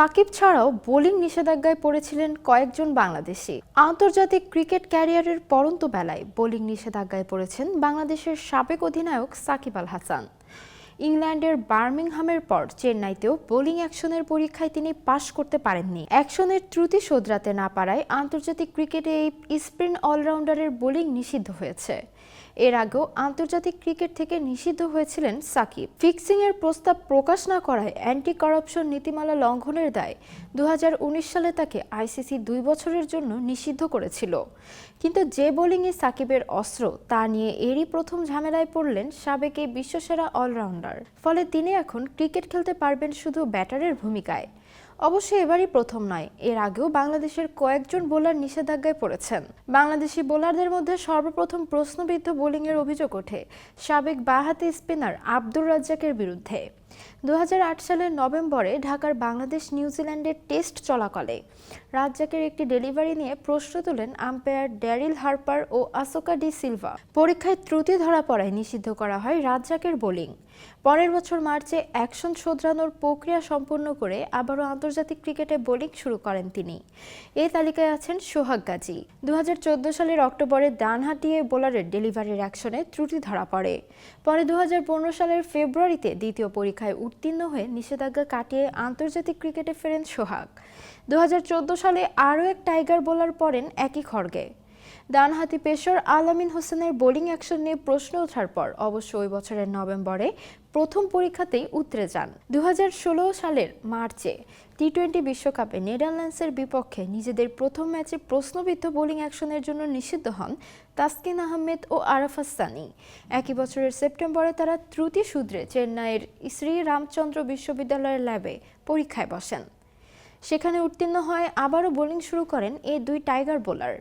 সাকিব ছাড়াও বোলিং নিষেধাজ্ঞায় পড়েছিলেন কয়েকজন বাংলাদেশি। আন্তর্জাতিক ক্রিকেট ক্যারিয়ারের পরন্ত বেলায় বোলিং নিষেধাজ্ঞায় পড়েছেন বাংলাদেশের সাবেক অধিনায়ক সাকিব আল হাসান। ইংল্যান্ডের বার্মিংহামের পর চেন্নাইতেও বোলিং অ্যাকশনের পরীক্ষায় তিনি পাশ করতে পারেননি। অ্যাকশনের ত্রুটি শোধরাতে না পারায় আন্তর্জাতিক ক্রিকেটে এই স্পিন অলরাউন্ডারের বোলিং নিষিদ্ধ হয়েছে। এর আগেও আন্তর্জাতিক ক্রিকেট থেকে নিষিদ্ধ হয়েছিলেন সাকিব। ফিক্সিং এর প্রস্তাব প্রকাশ না করায় অ্যান্টি করাপশন নীতিমালা লঙ্ঘনের দায় দু হাজার উনিশ সালে তাকে আইসিসি দুই বছরের জন্য নিষিদ্ধ করেছিল। কিন্তু যে বোলিংয়ে সাকিবের অস্ত্র, তা নিয়ে এরই প্রথম ঝামেলায় পড়লেন সাবেক এই বিশ্বসেরা অলরাউন্ডার। ফলে তিনি এখন ক্রিকেট খেলতে পারবেন শুধু ব্যাটারের ভূমিকায়। অবশ্য এবারই প্রথম নয়, এর আগেও বাংলাদেশের কয়েকজন বোলার নিষেধাজ্ঞায় পড়েছেন। বাংলাদেশি বোলারদের মধ্যে সর্বপ্রথম প্রশ্নবিদ্ধ বোলিংয়ের অভিযোগ ওঠে সাবেক বাঁহাতি স্পিনার আব্দুর রাজ্জাকের বিরুদ্ধে। দুহাজার আট সালের নভেম্বরে ঢাকার বাংলাদেশ নিউজিল্যান্ডের টেস্ট চলাকালে রাজ্জাকের একটি ডেলিভারি নিয়ে প্রশ্ন তোলেন আম্পায়ার ড্যারিল হার্পার ও আসোকা ডি সিলভা। পরীক্ষায় ত্রুটি ধরা পড়ায় নিষিদ্ধ করা হয় রাজ্জাকের বোলিং। পরের বছর মার্চে অ্যাকশন শোধরানোর প্রক্রিয়া সম্পন্ন করে আবারও আন্তর্জাতিক ক্রিকেটে বোলিং শুরু করেন তিনি। এই তালিকায় আছেন সোহাগ গাজী। দুহাজার চোদ্দ সালের অক্টোবরে ডানহাটিয়ে বোলারের ডেলিভারির অ্যাকশনে ত্রুটি ধরা পড়ে। পরে দু হাজার পনেরো সালের ফেব্রুয়ারিতে দ্বিতীয় পরীক্ষায় উত্তীর্ণ হয়ে নিষেধাজ্ঞা কাটিয়ে আন্তর্জাতিক ক্রিকেটে ফেরেন সোহাগ। দু হাজার চোদ্দ সালে আরও এক টাইগার বোলার পড়েন একই খড়গে ডানহাতি পেশর আলামিন হোসেনের বোলিং অ্যাকশন নিয়ে প্রশ্ন ওঠার পর অবশ্য ওই বছরের নভেম্বরে প্রথম পরীক্ষাতেই উতরে যান। দু হাজার ষোলো সালের মার্চে টি টোয়েন্টি বিশ্বকাপে নেদারল্যান্ডসের বিপক্ষে নিজেদের প্রথম ম্যাচে প্রশ্নবিদ্ধ বোলিং অ্যাকশনের জন্য নিষিদ্ধ হন তাসকিন আহমেদ ও আরাফাত সানি। একই বছরের সেপ্টেম্বরে তারা ত্রুটি সূত্রে চেন্নাইয়ের শ্রী রামচন্দ্র বিশ্ববিদ্যালয়ের ল্যাবে পরীক্ষায় বসেন। সেখানে উত্তীর্ণ হয় আবারও বোলিং শুরু করেন এই দুই টাইগার বোলার।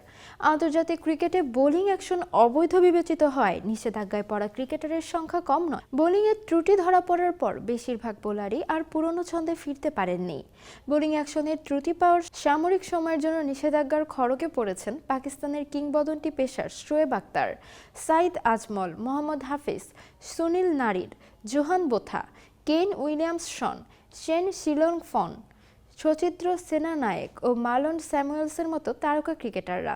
আন্তর্জাতিক ক্রিকেটে বোলিং অ্যাকশন অবৈধ বিবেচিত হয়। নিষেধাজ্ঞায় পড়া ক্রিকেটারের সংখ্যা কম নয়। বোলিংয়ের ত্রুটি ধরা পড়ার পর বেশিরভাগ বোলারই আর পুরনো ছন্দে ফিরতে পারেননি। বোলিং অ্যাকশনের ত্রুটি পাওয়ার সামরিক সময়ের জন্য নিষেধাজ্ঞার খড়কে পড়েছেন পাকিস্তানের কিংবদন্তি pacer Shoaib Akhtar Saeed Ajmal, Mohammad Hafeez, Sunil Narine, Johan Botha Kane Williams Shaun Shane Shillingford Sachithra Senanayake ও মালন স্যামুয়েলসের মতো তারকা ক্রিকেটাররা।